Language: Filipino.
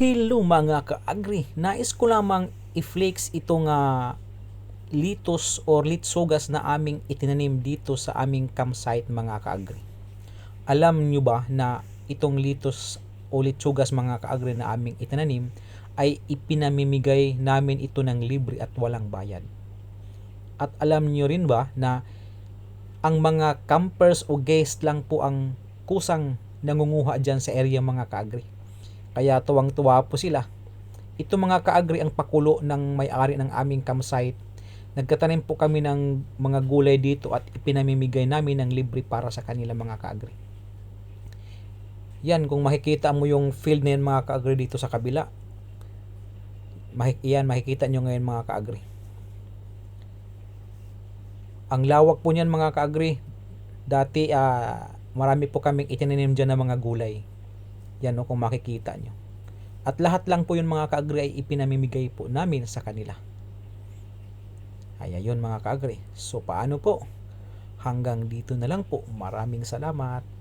Hello mga ka-agri. Nais ko lamang i-flex itong ah, litos or litsogas na aming itinanim dito sa aming campsite mga ka-agri. Alam nyo ba na itong litos o litsogas mga ka-agri na aming itinanim ay ipinamimigay namin ito ng libre at walang bayad. At alam nyo rin ba na ang mga campers o guest lang po ang kusang nangunguha dyan sa area mga kaagri. Kaya tuwang-tuwa po sila. Ito mga kaagri ang pakulo ng may-ari ng aming campsite. Nagkatanim po kami ng mga gulay dito at ipinamimigay namin ng libre para sa kanila mga kaagri. Yan, kung makikita mo yung field na yan mga kaagri dito sa kabila. Mahik yan, makikita nyo ngayon mga kaagri. Ang lawak po niyan mga kaagri. Dati ah, marami po kaming itinanim dyan ng mga gulay. Yan no, kung makikita nyo. At lahat lang po yun mga kaagri ay ipinamimigay po namin sa kanila. Ay ayun mga kaagri. So paano po? Hanggang dito na lang po. Maraming salamat.